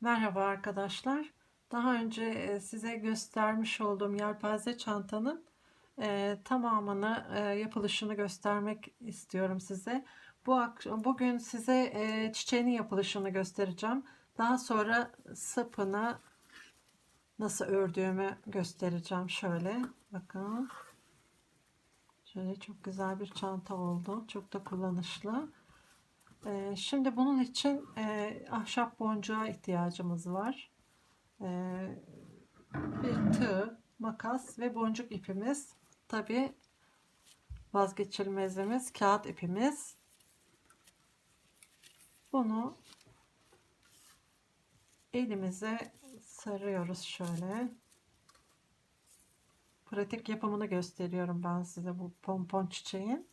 Merhaba arkadaşlar. Daha önce e, size göstermiş olduğum yelpaze çantanın e, tamamını e, yapılışını göstermek istiyorum size. Bu bugün size e, çiçeğinin yapılışını göstereceğim. Daha sonra sapını nasıl ördüğümü göstereceğim. Şöyle bakın. Şöyle çok güzel bir çanta oldu. Çok da kullanışlı. Ee, Şimdi bunun için e, ahşap boncuğa ihtiyacımız var. Ee, bir tığ, makas ve boncuk ipimiz. Tabi vazgeçilmezimiz kağıt ipimiz. Bunu elimize sarıyoruz şöyle. Pratik yapımını gösteriyorum ben size bu pompon çiçeğin.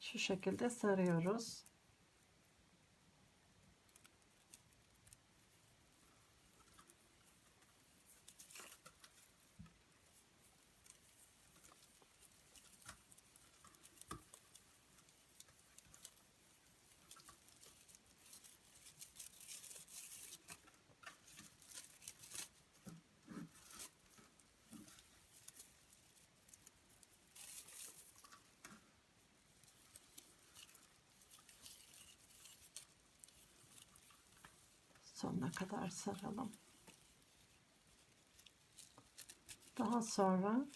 Şu şekilde sarıyoruz. Sonuna kadar saralım. Daha sonra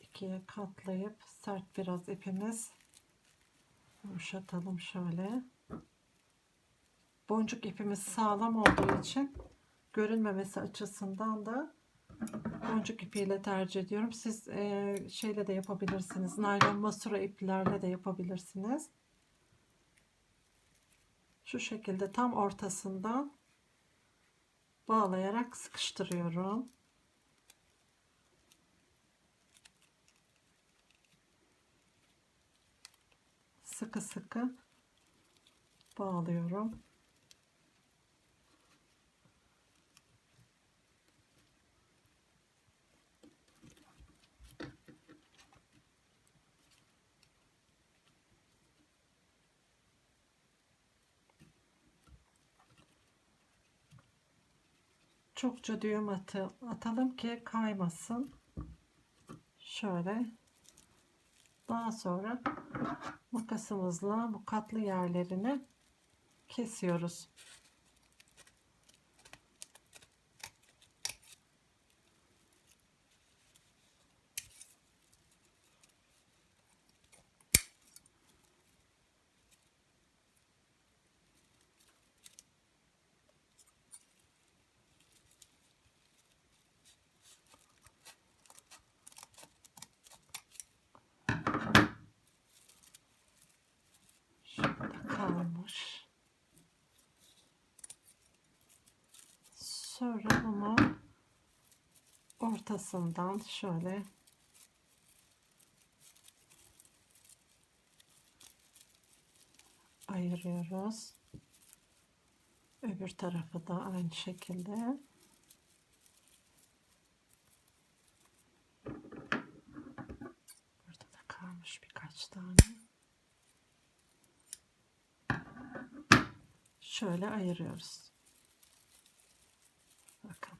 ikiye katlayıp sert biraz ipimiz yumuşatalım şöyle. Boncuk ipimiz sağlam olduğu için görünmemesi açısından da boncuk ipiyle tercih ediyorum. Siz e, şeyle de yapabilirsiniz. Naylon masura iplerle de yapabilirsiniz şu şekilde tam ortasından bağlayarak sıkıştırıyorum. Sıkı sıkı bağlıyorum. Çokça düğüm atalım ki kaymasın. Şöyle. Daha sonra makasımızla bu katlı yerlerini kesiyoruz. Şurada kalmış. Sonra bunu ortasından şöyle ayırıyoruz. Öbür tarafı da aynı şekilde. Burada da kalmış birkaç tane. şöyle ayırıyoruz. Bakın.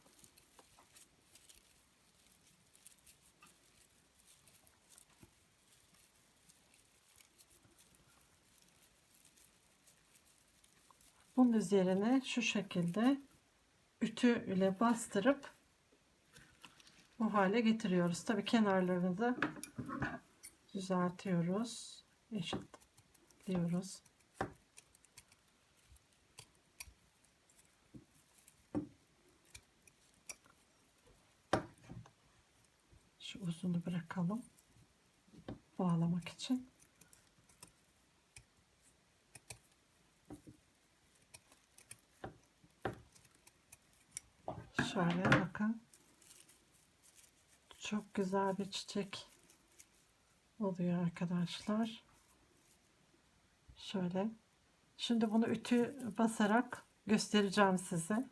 Bunun üzerine şu şekilde ütü ile bastırıp bu hale getiriyoruz. Tabi kenarlarını da düzeltiyoruz. Eşitliyoruz. Şu uzunu bırakalım. Bağlamak için. Şöyle bakın. Çok güzel bir çiçek oluyor arkadaşlar. Şöyle. Şimdi bunu ütü basarak göstereceğim size.